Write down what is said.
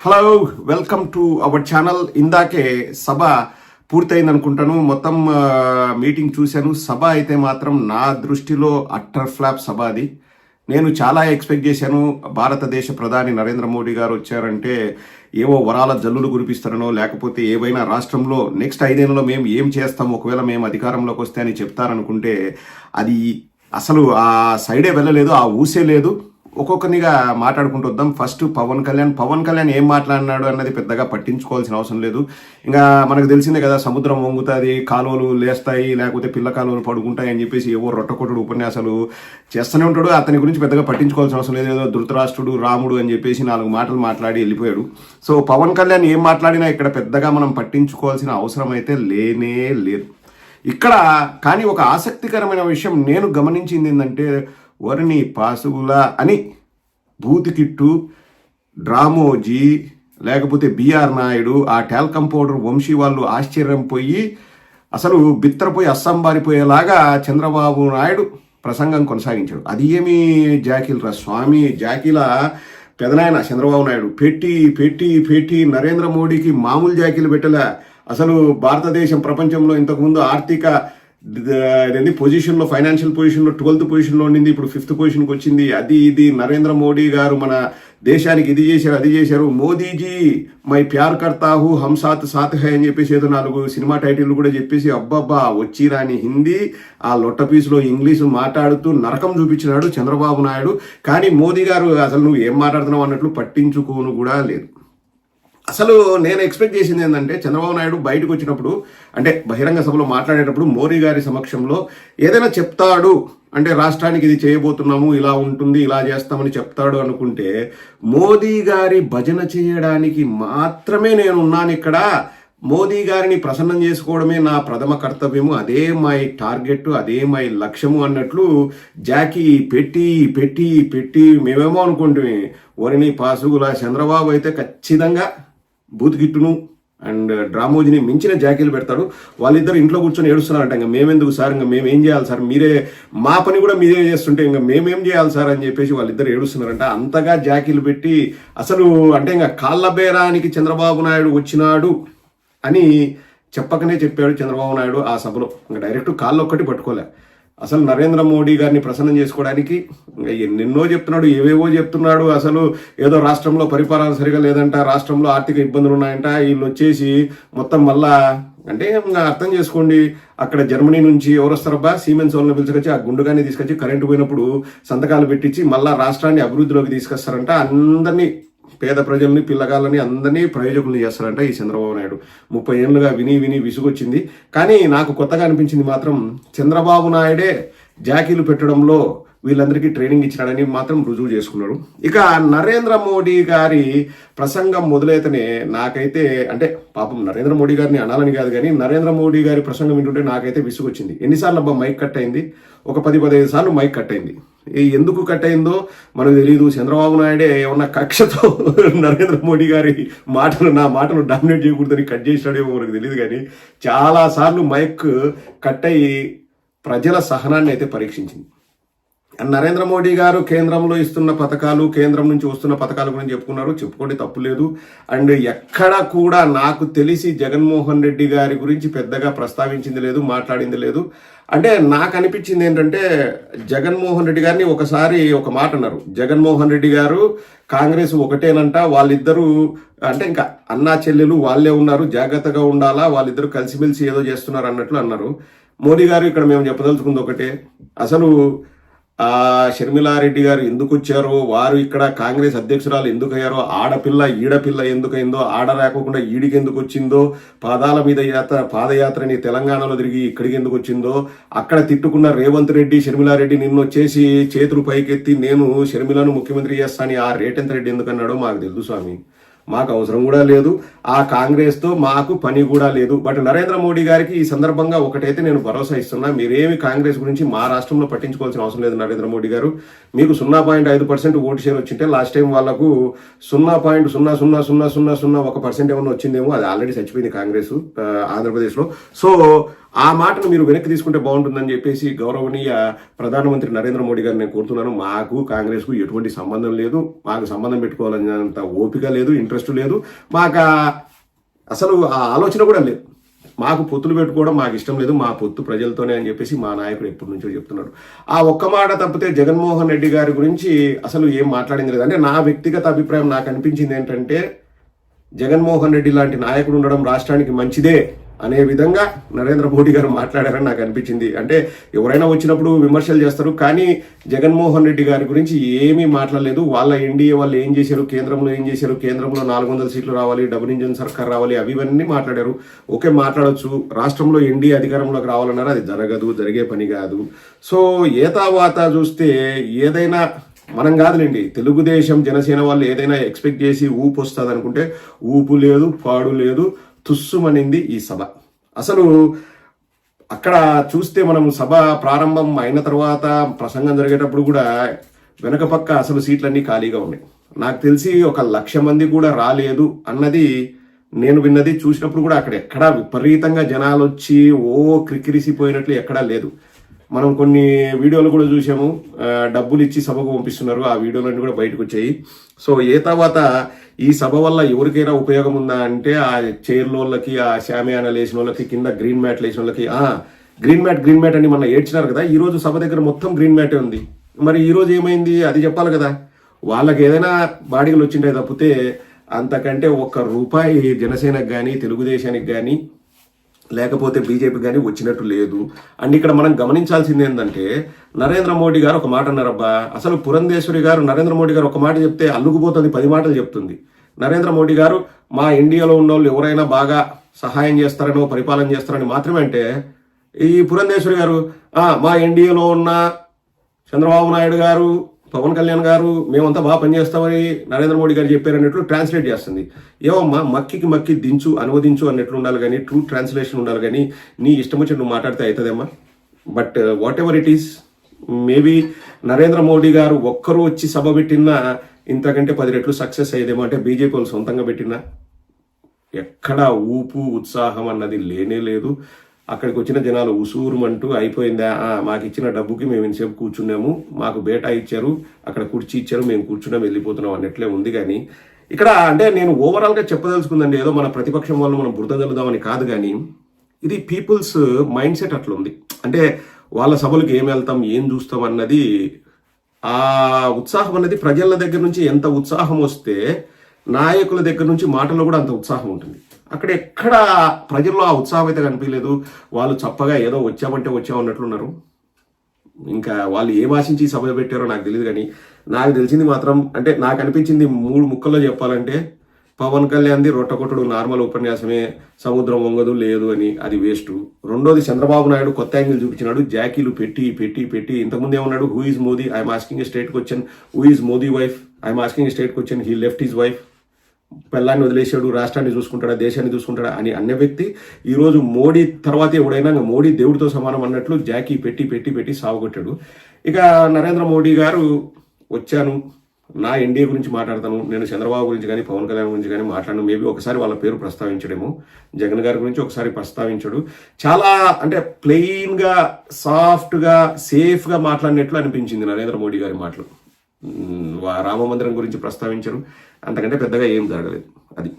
Hello welcome to our channel ఇందాకే సభ పూర్తయింది అనుకుంటాను మొత్తం మీటింగ్ చూశాను. సభ అయితే మాత్రం నా దృష్టిలో అట్టర్ ఫ్లాప్ సభ అది. నేను చాలా ఎక్స్పెక్ట్ చేశాను. భారతదేశ ప్రధాని నరేంద్ర మోడీ గారు వచ్చారంటే ఏవో వరాల జల్లులు కురిపిస్తారనో లేకపోతే ఏవైనా రాష్ట్రంలో నెక్స్ట్ ఐదేళ్ళలో మేము ఏం చేస్తాం ఒకవేళ మేము అధికారంలోకి వస్తే అని చెప్తారనుకుంటే అది అసలు ఆ సైడే వెళ్ళలేదు ఆ ఊసే లేదు. ఒక్కొక్కరినిగా మాట్లాడుకుంటూ వద్దాం. ఫస్ట్ పవన్ కళ్యాణ్. పవన్ కళ్యాణ్ ఏం మాట్లాడినాడు అన్నది పెద్దగా పట్టించుకోవాల్సిన అవసరం లేదు. ఇంకా మనకు తెలిసిందే కదా సముద్రం వంగుతుంది కాలువలు లేస్తాయి లేకపోతే పిల్ల కాలువలు పడుకుంటాయి అని చెప్పేసి ఏవో రొట్టకొట్టుడు ఉపన్యాసాలు చేస్తూనే ఉంటాడు. అతని గురించి పెద్దగా పట్టించుకోవాల్సిన అవసరం లేదు. ఏదో ధృతరాష్ట్రుడు రాముడు అని చెప్పేసి నాలుగు మాటలు మాట్లాడి వెళ్ళిపోయాడు. సో పవన్ కళ్యాణ్ ఏం మాట్లాడినా ఇక్కడ పెద్దగా మనం పట్టించుకోవాల్సిన అవసరం అయితే లేనే లేదు. ఇక్కడ కానీ ఒక ఆసక్తికరమైన విషయం నేను గమనించింది ఏంటంటే వరిని పాసువులా అని బూతికిట్టు డ్రామోజీ లేకపోతే బిఆర్ నాయుడు ఆ టాల్కం పౌడర్ వంశీ వాళ్ళు ఆశ్చర్యం పోయి అసలు బిత్తరపోయి అస్సంబారిపోయేలాగా చంద్రబాబు నాయుడు ప్రసంగం కొనసాగించాడు. అది ఏమి జాకిల్ రా స్వామి? జాకిల పెదనాయన చంద్రబాబు నాయుడు పెట్టి పెట్టి పెట్టి నరేంద్ర మోడీకి మామూలు జాకీలు పెట్టలే. అసలు భారతదేశం ప్రపంచంలో ఇంతకుముందు ఆర్థిక అదేంటి పొజిషన్లో ఫైనాన్షియల్ పొజిషన్లో ట్వెల్త్ పొజిషన్లో ఉండింది. ఇప్పుడు ఫిఫ్త్ పొజిషన్కి వచ్చింది. అది ఇది నరేంద్ర మోడీ గారు మన దేశానికి ఇది చేశారు అది చేశారు. మోదీజీ మై ప్యార్ కర్తాహు హమ్ సాత్ సాత్ హై అని చెప్పేసి ఏదో నాలుగు సినిమా టైటిల్ కూడా చెప్పేసి అబ్బబ్బా వచ్చి రాని హిందీ ఆ లొట్ట పీసులో ఇంగ్లీషు మాట్లాడుతూ నరకం చూపించినాడు చంద్రబాబు నాయుడు. కానీ మోదీ గారు అసలు నువ్వు ఏం మాట్లాడుతున్నావు? అన్నట్లు పట్టించుకోను కూడా లేదు. అసలు నేను ఎక్స్పెక్ట్ చేసింది ఏంటంటే చంద్రబాబు నాయుడు బయటకు వచ్చినప్పుడు అంటే బహిరంగ సభలో మాట్లాడేటప్పుడు మోరీ గారి సమక్షంలో ఏదైనా చెప్తాడు అంటే రాష్ట్రానికి ఇది చేయబోతున్నాము ఇలా ఉంటుంది ఇలా చేస్తామని చెప్తాడు అనుకుంటే మోదీ గారి భజన చేయడానికి మాత్రమే నేను ఉన్నాను ఇక్కడ. మోదీ గారిని ప్రసన్నం చేసుకోవడమే నా ప్రథమ కర్తవ్యము అదే మై టార్గెట్ అదే మై లక్ష్యము అన్నట్లు జాకీ పెట్టి పెట్టి పెట్టి మేమేమో అనుకుంటే వరిని పాసుగుల చంద్రబాబు అయితే ఖచ్చితంగా బూత్గిట్టును అండ్ డ్రామోజీని మించిన జాకీలు పెడతాడు. వాళ్ళిద్దరు ఇంట్లో కూర్చొని ఏడుస్తున్నారంట ఇంకా మేమెందుకు సార్? ఇంకా మేము ఏం చేయాలి సార్? మీరే మా పని కూడా మీరే చేస్తుంటే ఇంకా మేమేం చేయాలి సార్? అని చెప్పేసి వాళ్ళిద్దరు ఏడుస్తున్నారంట. అంతగా జాకీలు పెట్టి అసలు అంటే ఇంకా కాళ్ళ బేరానికి చంద్రబాబు నాయుడు వచ్చినాడు అని చెప్పకనే చెప్పాడు చంద్రబాబు నాయుడు ఆ సభలో. ఇంకా డైరెక్ట్ కాళ్ళు ఒక్కటి పట్టుకోలే. అసలు నరేంద్ర మోడీ గారిని ప్రసన్నం చేసుకోవడానికి ఎన్నెన్నో చెప్తున్నాడు ఏవేవో చెప్తున్నాడు. అసలు ఏదో రాష్ట్రంలో పరిపాలన సరిగా లేదంట రాష్ట్రంలో ఆర్థిక ఇబ్బందులు ఉన్నాయంట. వీళ్ళు వచ్చేసి మొత్తం మళ్ళా అంటే అర్థం చేసుకోండి. అక్కడ జర్మనీ నుంచి ఎవరు వస్తారబ్బా సీమెన్స్ వాళ్ళని పిలుచుకొచ్చి ఆ గుండుగానే తీసుకొచ్చి కరెంటు పోయినప్పుడు సంతకాలు పెట్టించి మళ్ళా రాష్ట్రాన్ని అభివృద్ధిలోకి తీసుకొస్తారంట. అందరినీ పేద ప్రజల్ని పిల్లగాళ్ళని అందరినీ ప్రయోజకులు చేస్తారంట ఈ చంద్రబాబు నాయుడు. ముప్పై ఏళ్ళుగా విని విని విసుగొచ్చింది. కానీ నాకు కొత్తగా అనిపించింది మాత్రం చంద్రబాబు నాయుడే జాకీలు పెట్టడంలో వీళ్ళందరికీ ట్రైనింగ్ ఇచ్చినాడని మాత్రం రుజువు చేసుకున్నాడు. ఇక నరేంద్ర మోడీ గారి ప్రసంగం మొదలైతేనే నాకైతే అంటే పాపం నరేంద్ర మోడీ గారిని అనాలని కాదు కానీ నరేంద్ర మోడీ గారి ప్రసంగం వింటుంటే నాకైతే విసుగొచ్చింది. ఎన్నిసార్లు అబ్బా మైక్ కట్ అయింది? ఒక పది పదిహేను సార్లు మైక్ కట్ అయింది. ఎందుకు కట్ అయిందో మనకు తెలియదు చంద్రబాబు నాయుడే ఏమన్నా కక్షతో నరేంద్ర మోడీ గారి మాటలు నా మాటలు డామినేట్ చేయకూడదని కట్ చేసినాడేమో మనకు తెలియదు కానీ చాలా సార్లు మైక్ కట్ అయ్యి ప్రజల సహనాన్ని అయితే పరీక్షించింది. నరేంద్ర మోడీ గారు కేంద్రంలో ఇస్తున్న పథకాలు కేంద్రం నుంచి వస్తున్న పథకాల గురించి చెప్పుకున్నారు. చెప్పుకోండి తప్పు లేదు. అండ్ ఎక్కడ కూడా నాకు తెలిసి జగన్మోహన్ రెడ్డి గారి గురించి పెద్దగా ప్రస్తావించింది లేదు మాట్లాడింది లేదు. అంటే నాకు అనిపించింది ఏంటంటే జగన్మోహన్ రెడ్డి గారిని ఒకసారి ఒక మాట అన్నారు. జగన్మోహన్ రెడ్డి గారు కాంగ్రెస్ ఒకటేనంట వాళ్ళిద్దరూ అంటే ఇంకా అన్నా చెల్లెలు వాళ్ళే ఉన్నారు జాగ్రత్తగా ఉండాలా వాళ్ళిద్దరూ కలిసిమెలిసి ఏదో చేస్తున్నారు అన్నట్లు అన్నారు. మోడీ గారు ఇక్కడ మేము చెప్పదలుచుకుంది ఒకటే. అసలు షర్మిలారెడ్డి గారు ఎందుకు వచ్చారో వారు ఇక్కడ కాంగ్రెస్ అధ్యక్షురాలు ఎందుకు అయ్యారో ఆడపిల్ల ఈడపిల్ల ఎందుకైందో ఆడ రాకుండా ఈడికి ఎందుకు వచ్చిందో పాదాల మీద యాత్ర పాదయాత్రని తెలంగాణలో తిరిగి ఇక్కడికి ఎందుకు వచ్చిందో అక్కడ తిట్టుకున్న రేవంత్ రెడ్డి షర్మిలారెడ్డి నిన్ను వచ్చేసి చేతులు పైకెత్తి నేను షర్మిలను ముఖ్యమంత్రి చేస్తాను ఆ రేటెంత రెడ్డి ఎందుకన్నాడో మాకు తెలుసు స్వామి. మాకు అవసరం కూడా లేదు. ఆ కాంగ్రెస్తో మాకు పని కూడా లేదు. బట్ నరేంద్ర మోడీ గారికి ఈ సందర్భంగా ఒకటైతే నేను భరోసా ఇస్తున్నా. మీరేమి కాంగ్రెస్ గురించి మా రాష్ట్రంలో పట్టించుకోవాల్సిన అవసరం లేదు నరేంద్ర మోడీ గారు. మీకు సున్నా పాయింట్ ఐదు పర్సెంట్ ఓటు షేర్ వచ్చింటే లాస్ట్ టైం వాళ్ళకు సున్నా పాయింట్ సున్నా సున్నా సున్నా సున్నా సున్నా ఒక పర్సెంట్ ఏమన్నా వచ్చిందేమో అది ఆల్రెడీ చచ్చిపోయింది కాంగ్రెస్ ఆంధ్రప్రదేశ్లో. సో ఆ మాటను మీరు వెనక్కి తీసుకుంటే బాగుంటుందని చెప్పేసి గౌరవనీయ ప్రధానమంత్రి నరేంద్ర మోడీ గారు నేను కోరుతున్నాను. మాకు కాంగ్రెస్కు ఎటువంటి సంబంధం లేదు. మాకు సంబంధం పెట్టుకోవాలన్నంత ఓపిక లేదు ఇంట్రెస్ట్ లేదు. మాకు అసలు ఆ ఆలోచన కూడా లేదు. మాకు పొత్తులు పెట్టుకోవడం మాకు ఇష్టం లేదు. మా పొత్తు ప్రజలతోనే అని చెప్పేసి మా నాయకుడు ఎప్పటి నుంచో చెప్తున్నాడు. ఆ ఒక్క మాట తప్పితే జగన్మోహన్ రెడ్డి గారి గురించి అసలు ఏం మాట్లాడింది లేదు. అంటే నా వ్యక్తిగత అభిప్రాయం నాకు అనిపించింది ఏంటంటే జగన్మోహన్ రెడ్డి లాంటి నాయకుడు ఉండడం రాష్ట్రానికి మంచిదే. అనే విధంగా నరేంద్ర మోడీ గారు మాట్లాడారని నాకు అనిపించింది. అంటే ఎవరైనా వచ్చినప్పుడు విమర్శలు చేస్తారు కానీ జగన్మోహన్ రెడ్డి గారి గురించి ఏమీ మాట్లాడలేదు. వాళ్ళ ఎన్డీఏ వాళ్ళు ఏం చేశారు కేంద్రంలో ఏం చేశారు కేంద్రంలో నాలుగు వందల సీట్లు రావాలి డబుల్ ఇంజన్ సర్కార్ రావాలి అవి ఇవన్నీ మాట్లాడారు. ఓకే మాట్లాడవచ్చు రాష్ట్రంలో ఎన్డీఏ అధికారంలోకి రావాలన్నారు? అది జరగదు జరిగే పని కాదు. సో ఏతావాత చూస్తే ఏదైనా మనం కాదులేండి. తెలుగుదేశం జనసేన వాళ్ళు ఏదైనా ఎక్స్పెక్ట్ చేసి ఊపు వస్తుంది అనుకుంటే ఊపు లేదు పాడు లేదు. తుస్సుమనింది ఈ సభ. అసలు అక్కడ చూస్తే మనం సభ ప్రారంభం అయిన తర్వాత ప్రసంగం జరిగేటప్పుడు కూడా వెనక పక్క అసలు సీట్లన్నీ ఖాళీగా ఉన్నాయి. నాకు తెలిసి ఒక లక్ష మంది కూడా రాలేదు అన్నది నేను విన్నది చూసినప్పుడు కూడా అక్కడ ఎక్కడా విపరీతంగా జనాలు వచ్చి ఓ క్రిక్కిరిసిపోయినట్లు ఎక్కడా లేదు. మనం కొన్ని వీడియోలు కూడా చూసాము. డబ్బులు ఇచ్చి సభకు పంపిస్తున్నారు. ఆ వీడియోలన్నీ కూడా బయటకు వచ్చాయి సో ఏ తర్వాత ఈ సభ వల్ల ఎవరికైనా ఉపయోగం ఉందా అంటే ఆ చైర్లోళ్ళకి ఆ శామియానాలు వేసిన వాళ్ళకి కింద గ్రీన్ మ్యాట్ వేసిన వాళ్ళకి గ్రీన్ మ్యాట్ గ్రీన్ మ్యాట్ అని మన ఏడ్చినారు కదా. ఈరోజు సభ దగ్గర మొత్తం గ్రీన్ మ్యాటే ఉంది. మరి ఈరోజు ఏమైంది? అది చెప్పాలి కదా. వాళ్ళకి ఏదైనా బాడీలు వచ్చింటాయి తప్పితే అంతకంటే ఒక్క రూపాయి జనసేనకు కానీ తెలుగుదేశానికి కానీ లేకపోతే బీజేపీ కానీ వచ్చినట్టు లేదు. అండ్ ఇక్కడ మనం గమనించాల్సింది ఏంటంటే నరేంద్ర మోడీ గారు ఒక మాట అన్నారబ్బా అసలు పురంధేశ్వరి గారు నరేంద్ర మోడీ గారు ఒక మాట చెప్తే అల్లుకుపోతుంది పది మాటలు చెప్తుంది. నరేంద్ర మోడీ గారు మా ఇండియాలో ఉన్న వాళ్ళు ఎవరైనా బాగా సహాయం చేస్తారనో పరిపాలన చేస్తారని మాత్రమే అంటే ఈ పురంధేశ్వరి గారు మా ఇండియాలో ఉన్న చంద్రబాబు నాయుడు గారు పవన్ కళ్యాణ్ గారు మేమంతా బాగా పనిచేస్తామని నరేంద్ర మోడీ గారు చెప్పారన్నట్లు ట్రాన్స్లేట్ చేస్తుంది. ఏమమ్మా మక్కికి మక్కి దించు అనువదించు అన్నట్లు ఉండాలి కానీ ట్రూ ట్రాన్స్లేషన్ ఉండాలి కానీ నీ ఇష్టం వచ్చి నువ్వు మాట్లాడితే అవుతుందమ్మా? But whatever it is maybe Narendra Modi garu ఒక్కరు వచ్చి సభ పెట్టినా ఇంతకంటే పది రెట్లు సక్సెస్ అయ్యేదేమో అంటే బీజేపీ వాళ్ళు సొంతంగా పెట్టినా? ఎక్కడ ఊపు ఉత్సాహం అన్నది లేనే లేదు. అక్కడికి వచ్చిన జనాలు ఉసూరుమంటూ అయిపోయిందా? మాకు ఇచ్చిన డబ్బుకి మేము ఇంతసేపు కూర్చున్నాము. మాకు బేటా ఇచ్చారు. అక్కడ కుర్చీ ఇచ్చారు. మేము కూర్చున్నాం వెళ్ళిపోతున్నాం అన్నట్లే ఉంది కానీ. ఇక్కడ అంటే నేను ఓవరాల్గా చెప్పదలుచుకుందండి ఏదో మన ప్రతిపక్షం వాళ్ళు మనం బురద జల్లుదామని కాదు కానీ ఇది పీపుల్స్ మైండ్ సెట్ అట్లా ఉంది అంటే వాళ్ళ సభలకు ఏం వెళ్తాం ఏం చూస్తాం అన్నది ఆ ఉత్సాహం అనేది ప్రజల దగ్గర నుంచి ఎంత ఉత్సాహం వస్తే నాయకుల దగ్గర నుంచి మాటల్లో కూడా అంత ఉత్సాహం ఉంటుంది. అక్కడ ఎక్కడ ప్రజల్లో ఆ ఉత్సాహం అయితే కనిపించలేదు. వాళ్ళు చప్పగా ఏదో వచ్చామంటే వచ్చామన్నట్లున్నారు ఇంకా వాళ్ళు ఏం ఆశించి సభ పెట్టారో నాకు తెలియదు కానీ నాకు తెలిసింది మాత్రం అంటే నాకు అనిపించింది మూడు ముక్కల్లో చెప్పాలంటే పవన్ కళ్యాణ్ది రొట్టకొట్టుడు నార్మల్ ఉపన్యాసమే సముద్రం వంగదు లేదు అని అది వేస్ట్. రెండోది చంద్రబాబు నాయుడు కొత్త యాంగిల్ చూపించినాడు. జాకీలు పెట్టి పెట్టి పెట్టి ఇంతకుముందు ఏమన్నాడు? Who is Modi I'm asking state question who is Modi wife I'm asking state question he left his wife పెళ్ళాన్ని వదిలేశాడు రాష్ట్రాన్ని చూసుకుంటాడా దేశాన్ని చూసుకుంటాడా అని అన్న వ్యక్తి ఈరోజు మోడీ తర్వాత ఎవడైనా మోడీ దేవుడితో సమానం అన్నట్లు జాకీ పెట్టి పెట్టి పెట్టి సాగుకొట్టాడు ఇక నరేంద్ర మోడీ గారు వచ్చాను. నా ఎన్డీఏ గురించి మాట్లాడతాను. నేను చంద్రబాబు గురించి కానీ పవన్ కళ్యాణ్ గురించి కానీ మాట్లాడను. మేబీ ఒకసారి వాళ్ళ పేరు ప్రస్తావించడేమో. జగన్ గారి గురించి ఒకసారి ప్రస్తావించడు. చాలా అంటే ప్లెయిన్గా సాఫ్ట్గా సేఫ్గా మాట్లాడినట్లు అనిపించింది నరేంద్ర మోడీ గారి మాటలు. రామ మందిరం గురించి ప్రస్తావించరు అంతకంటే పెద్దగా ఏం జరగలేదు. అది.